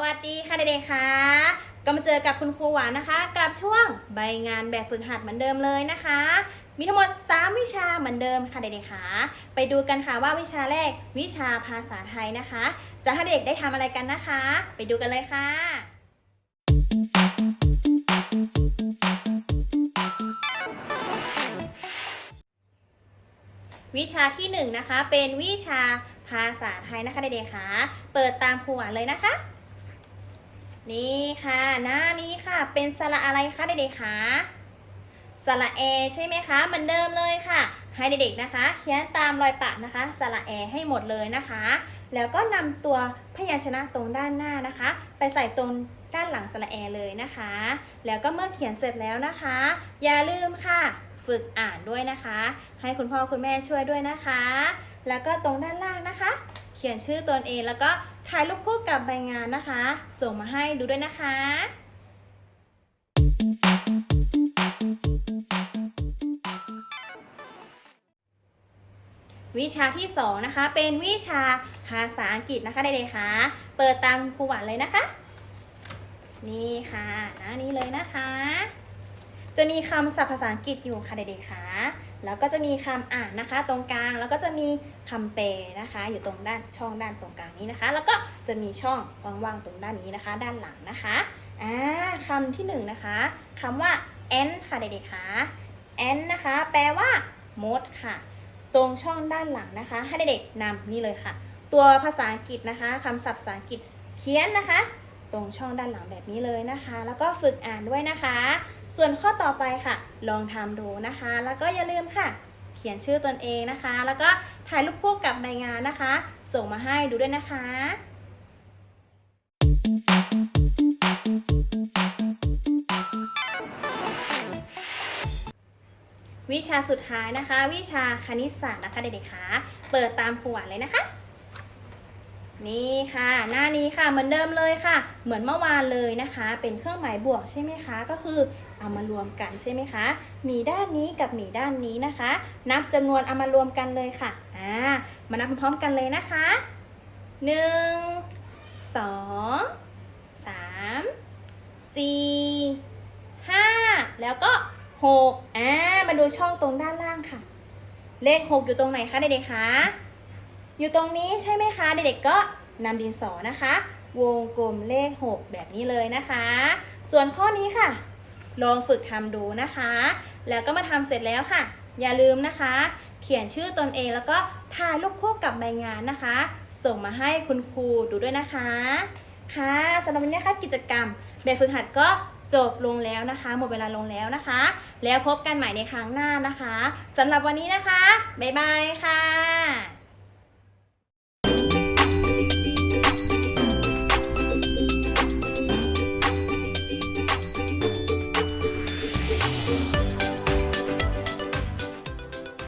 วัสดีค่ะเด็กๆค่ะ ก็มาเจอกับคุณครูหวานนะคะ กับช่วงใบงานแบบฝึกหัดเหมือนเดิมเลยนะคะ มีทั้งหมด 3 วิชาเหมือนเดิมค่ะเด็กๆค่ะไปดูกันค่ะว่าวิชาแรกวิชาภาษาไทยนะคะ จะให้เด็กได้ทำอะไรกันนะคะ ไปดูกันเลยค่ะ วิชาที่1นงนะคะเป็นวิชาภาษาไทยนะคะเด็กๆค่ะ เปิดตามครูหวานเลยนะคะ นี่ค่ะ หน้านี้ค่ะ เป็นสระอะไรคะเด็กๆคะสระแอใช่ไหมคะเหมือนเดิมเลยค่ะ ให้เด็กๆนะคะ เขียนตามรอยปะนะคะสระแอให้หมดเลยนะคะ แล้วก็นำตัวพยัญชนะตรงด้านหน้านะคะ ไปใส่ตรงด้านหลังสระแอเลยนะคะ แล้วก็เมื่อเขียนเสร็จแล้วนะคะ อย่าลืมค่ะ ฝึกอ่านด้วยนะคะ ให้คุณพ่อคุณแม่ช่วยด้วยนะคะ แล้วก็ตรงด้านล่างนะคะ เขียนชื่อตนเองแล้วก็ ถ่ายรูปคู่กับใบงานนะคะ ส่งมาให้ดูด้วยนะคะวิชาที่สองนะคะ เป็นวิชาภาษาอังกฤษนะคะเด็กๆคะเปิดตามครูหวานเลยนะคะ นี่ค่ะหน้านี้เลยนะคะ จะมีคำศัพท์ภาษาอังกฤษอยู่ค่ะเด็กๆค่ะ แล้วก็จะมีคำอ่านนะคะ ตรงกลางแล้วก็จะมีคำแปลนะคะ อยู่ตรงด้านช่องด้านตรงกลางนี้นะคะ แล้วก็จะมีช่องว่างๆตรงด้านนี้นะคะ ด้านหลังนะคะอ่าคำที่หนึ่งนะคะคำว่า n ค่ะเด็กๆค่ะ n นะคะ แปลว่ามดค่ะ ตรงช่องด้านหลังนะคะ ให้เด็กๆนำนี่เลยค่ะ ตัวภาษาอังกฤษนะคะคำศัพท์ภาษาอังกฤษเขียนนะคะ ตรงช่องด้านหลังแบบนี้เลยนะคะ แล้วก็ฝึกอ่านด้วยนะคะ ส่วนข้อต่อไปค่ะ ลองทำดูนะคะ แล้วก็อย่าลืมค่ะ เขียนชื่อตนเองนะคะ แล้วก็ถ่ายรูปคู่กับใบงานนะคะ ส่งมาให้ดูด้วยนะคะวิชาสุดท้ายนะคะ วิชาคณิตศาสตร์นะคะเด็กๆคะเปิดตามขวานเลยนะคะ นี่ค่ะ หน้านี้ค่ะเหมือนเดิมเลยค่ะ เหมือนเมื่อวานเลยนะคะ เป็นเครื่องหมายบวกใช่ไหมคะ ก็คือเอามารวมกันใช่ไหมคะมีด้านนี้กับมีด้านนี้นะคะ นับจำนวนเอามารวมกันเลยค่ะอ่ามานับพร้อมกันเลยนะคะหนึ่งสองสามสี่ห้าแล้วก็หกอ่ามาดูช่องตรงด้านล่างค่ะ เลขหกอยู่ตรงไหนคะเด็กๆคะ อยู่ตรงนี้ใช่ไหมคะ เด็กๆก็นำดินสอนะคะ วงกลมเลข 6 แบบนี้เลยนะคะ ส่วนข้อนี้ค่ะ ลองฝึกทำดูนะคะ แล้วก็มาทำเสร็จแล้วค่ะ อย่าลืมนะคะ เขียนชื่อตนเองแล้วก็ถ่ายรูปคู่กับใบงานนะคะ ส่งมาให้คุณครูดูด้วยนะคะ ค่ะสำหรับวันนี้นะคะกิจกรรมแบบฝึกหัดก็จบลงแล้วนะคะ หมดเวลาลงแล้วนะคะ แล้วพบกันใหม่ในครั้งหน้านะคะสำหรับวันนี้นะคะ บ๊ายบายค่ะ